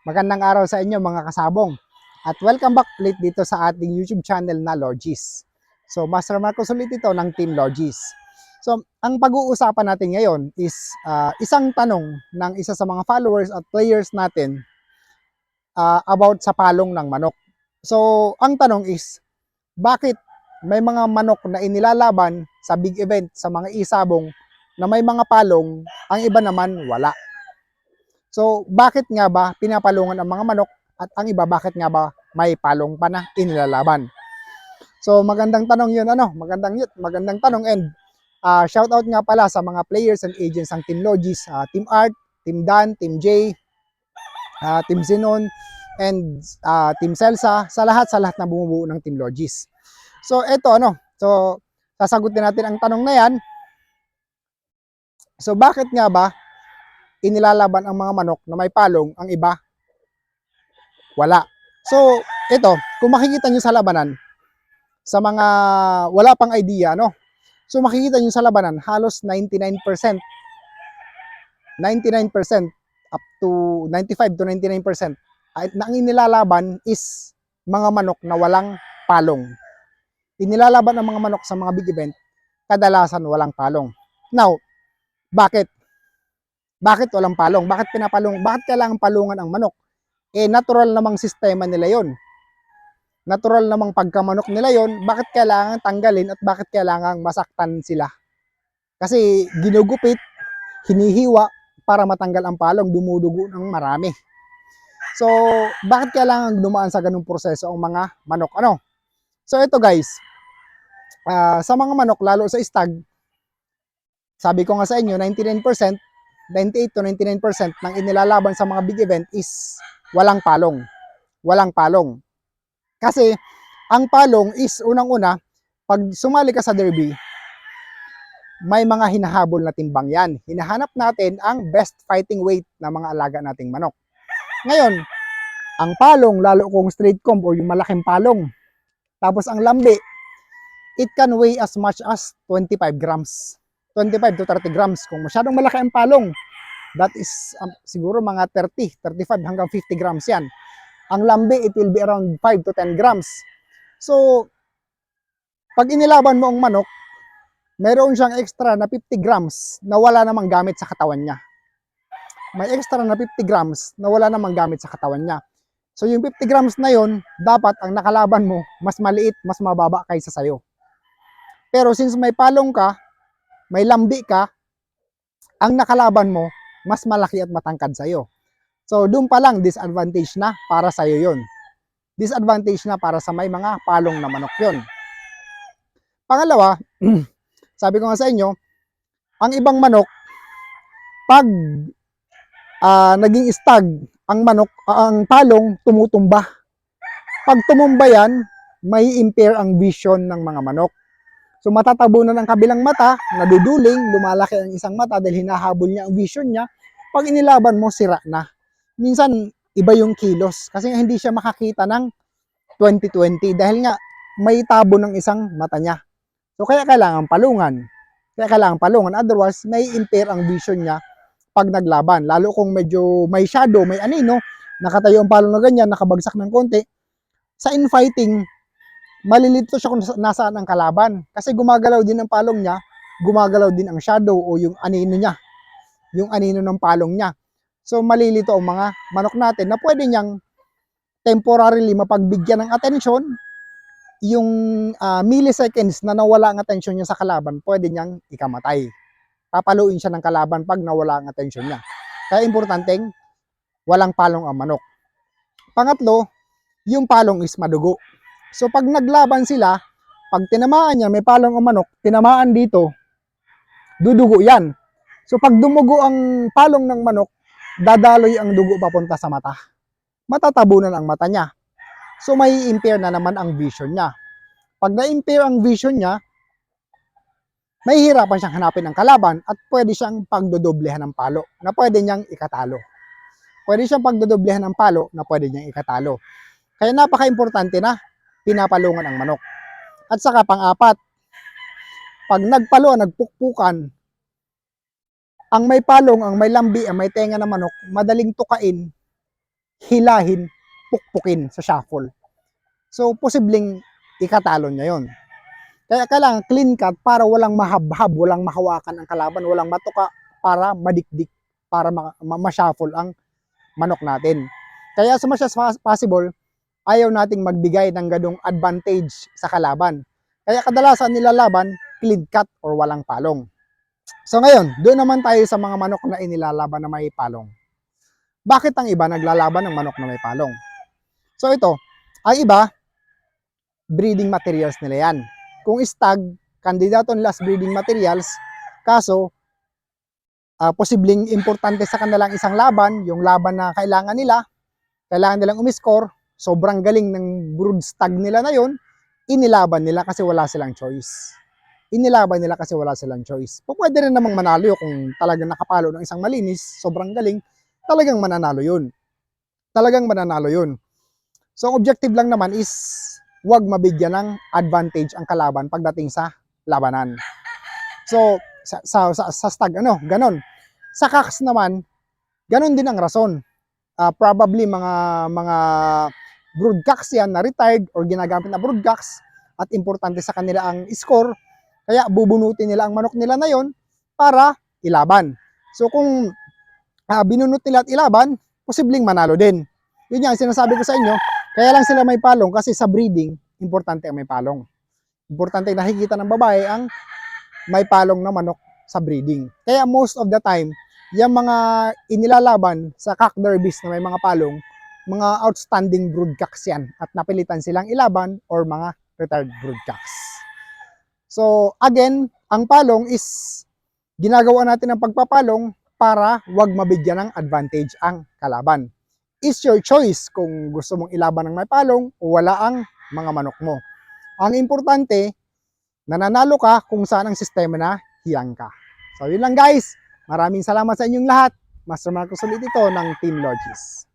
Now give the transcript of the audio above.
Magandang araw sa inyo mga kasabong. At welcome back ulit dito sa ating YouTube channel na Logis. So, Master Marcos ulit ito ng Team Logis. So, ang pag-uusapan natin ngayon is ah, isang tanong ng isa sa mga followers at players natin ah, about sa palong ng manok. So, ang tanong is, bakit may mga manok na inilalaban sa big event, sa mga isabong, na may mga palong, ang iba naman wala. So, bakit nga ba pinapalungan ang mga manok at ang iba bakit nga ba may palong pa na inilalaban? So, magandang tanong 'yun ano, magandang yun, magandang tanong and ah shout out nga pala sa mga players and agents ng Team Logis, ah, Team Art, Team Dan, Team J, ah, Team Zenon, and ah, Team Celsa, sa lahat sa lahat na bumubuo ng Team Logis. So, eto ano, so sasagutin natin ang tanong na 'yan. So, bakit nga ba inilalaban ang mga manok na may palong, ang iba wala. So, ito, kung makikita nyo sa labanan, sa mga wala pang idea, no? So, makikita nyo sa labanan, halos 99%, 99% up to 95 to 99% ay na ang inilalaban is mga manok na walang palong. Inilalaban ang mga manok sa mga big event, kadalasan walang palong. Now, bakit? Bakit walang palong? Bakit pinapalong? Bakit kailangan palungan ang manok? Eh, natural namang sistema nila yon. Natural namang pagkamanok nila yon. Bakit kailangan tanggalin at bakit kailangan masaktan sila? Kasi ginugupit, hinihiwa para matanggal ang palong, dumudugo ng marami. So, bakit kailangan dumaan sa ganung proseso ang mga manok? Ano? So, ito guys, ah, sa mga manok, lalo sa stag, sabi ko nga sa inyo, 99%, 98 to 99% ng inilalaban sa mga big event is walang palong. Walang palong. Kasi, ang palong is unang-una, pag sumali ka sa derby, may mga hinahabol na timbang yan. Hinahanap natin ang best fighting weight ng mga alaga nating manok. Ngayon, ang palong, lalo kung straight comb or yung malaking palong, tapos ang lambi, it can weigh as much as 25 grams. 25 to 30 grams. Kung masyadong malaki ang palong, that is um, siguro mga 30, 35 hanggang 50 grams yan. Ang lambi, it will be around 5 to 10 grams. So, pag inilaban mo ang manok, meron siyang extra na 50 grams na wala namang gamit sa katawan niya. May extra na 50 grams na wala namang gamit sa katawan niya. So, yung 50 grams na yon dapat ang nakalaban mo, mas maliit, mas mababa kaysa sayo. Pero since may palong ka, may lambi ka, ang nakalaban mo, mas malaki at matangkad sa'yo. So, doon pa lang, disadvantage na para sa'yo yon. Disadvantage na para sa may mga palong na manok yon. Pangalawa, sabi ko nga sa inyo, ang ibang manok, pag ah, naging stag, ang manok, ah, ang palong tumutumba. Pag tumumba yan, may impair ang vision ng mga manok. So matatabunan ang kabilang mata, naduduling, lumalaki ang isang mata dahil hinahabol niya ang vision niya. Pag inilaban mo, sira na. Minsan, iba yung kilos kasi nga hindi siya makakita ng 2020 dahil nga may tabo ng isang mata niya. So kaya kailangan palungan. Kaya kailangan palungan. Otherwise, may impair ang vision niya pag naglaban. Lalo kung medyo may shadow, may anino, nakatayo ang palong na ganyan, nakabagsak ng konti. Sa infighting, malilito siya kung nasa- nasaan ang kalaban. Kasi gumagalaw din ang palong niya, gumagalaw din ang shadow o yung anino niya. Yung anino ng palong niya. So malilito ang mga manok natin na pwede niyang temporarily mapagbigyan ng atensyon yung ah, milliseconds na nawala ang atensyon niya sa kalaban, pwede niyang ikamatay. Papaluin siya ng kalaban pag nawala ang atensyon niya. Kaya importanteng walang palong ang manok. Pangatlo, yung palong is madugo. So pag naglaban sila, pag tinamaan niya, may palong ang manok, tinamaan dito, dudugo yan. So pag dumugo ang palong ng manok, dadaloy ang dugo papunta sa mata. Matatabunan ang mata niya. So may impair na naman ang vision niya. Pag na-impair ang vision niya, mahihirapan siyang hanapin ang kalaban at pwede siyang pagdodoblehan ng palo na pwede niyang ikatalo. Pwede siyang pagdodoblehan ng palo na pwede niyang ikatalo. Kaya napaka-importante na pinapalungan ang manok. At saka pang-apat, pag nagpalo, nagpukpukan, ang may palong, ang may lambi, ang may tenga ng manok, madaling tukain, hilahin, pukpukin sa shuffle. So, posibleng ikatalo niya yon. Kaya kailangan clean cut para walang mahabhab, walang mahawakan ang kalaban, walang matuka para madikdik, para ma- ma- ma-shuffle ang manok natin. Kaya as much as pos- possible, ayaw nating magbigay ng ganong advantage sa kalaban. Kaya kadalasan nilalaban, clean cut or walang palong. So ngayon, doon naman tayo sa mga manok na inilalaban na may palong. Bakit ang iba naglalaban ng manok na may palong? So ito, ang iba, breeding materials nila yan. Kung stag, kandidato nila sa breeding materials, kaso, ah, posibleng importante sa kanilang isang laban, yung laban na kailangan nila, kailangan nilang umiscore, sobrang galing ng brood stag nila na yon, inilaban nila kasi wala silang choice. Inilaban nila kasi wala silang choice. Pwede rin namang manalo yun kung talagang nakapalo ng isang malinis, sobrang galing, talagang mananalo yun. Talagang mananalo yun. So, ang objective lang naman is wag mabigyan ng advantage ang kalaban pagdating sa labanan. So, sa, sa, sa, sa stag, ano, ganon. Sa Cax naman, ganon din ang rason. Ah, probably mga mga broadcast yan na retired or ginagamit na broadcast at importante sa kanila ang score. Kaya bubunutin nila ang manok nila na yon para ilaban. So kung ah, binunot nila at ilaban, posibleng manalo din. Yun yung sinasabi ko sa inyo. Kaya lang sila may palong kasi sa breeding, importante ang may palong. Importante nakikita ng babae ang may palong na manok sa breeding. Kaya most of the time, yung mga inilalaban sa cock derbies na may mga palong, mga outstanding broodcocks yan at napilitan silang ilaban or mga retired broodcocks. So again, ang palong is ginagawa natin ng pagpapalong para wag mabigyan ng advantage ang kalaban. Is your choice kung gusto mong ilaban ng may palong o wala ang mga manok mo. Ang importante, nananalo ka kung saan ang sistema na hiyang ka. So yun lang guys. Maraming salamat sa inyong lahat. Master Marcos ulit ito ng Team Logis.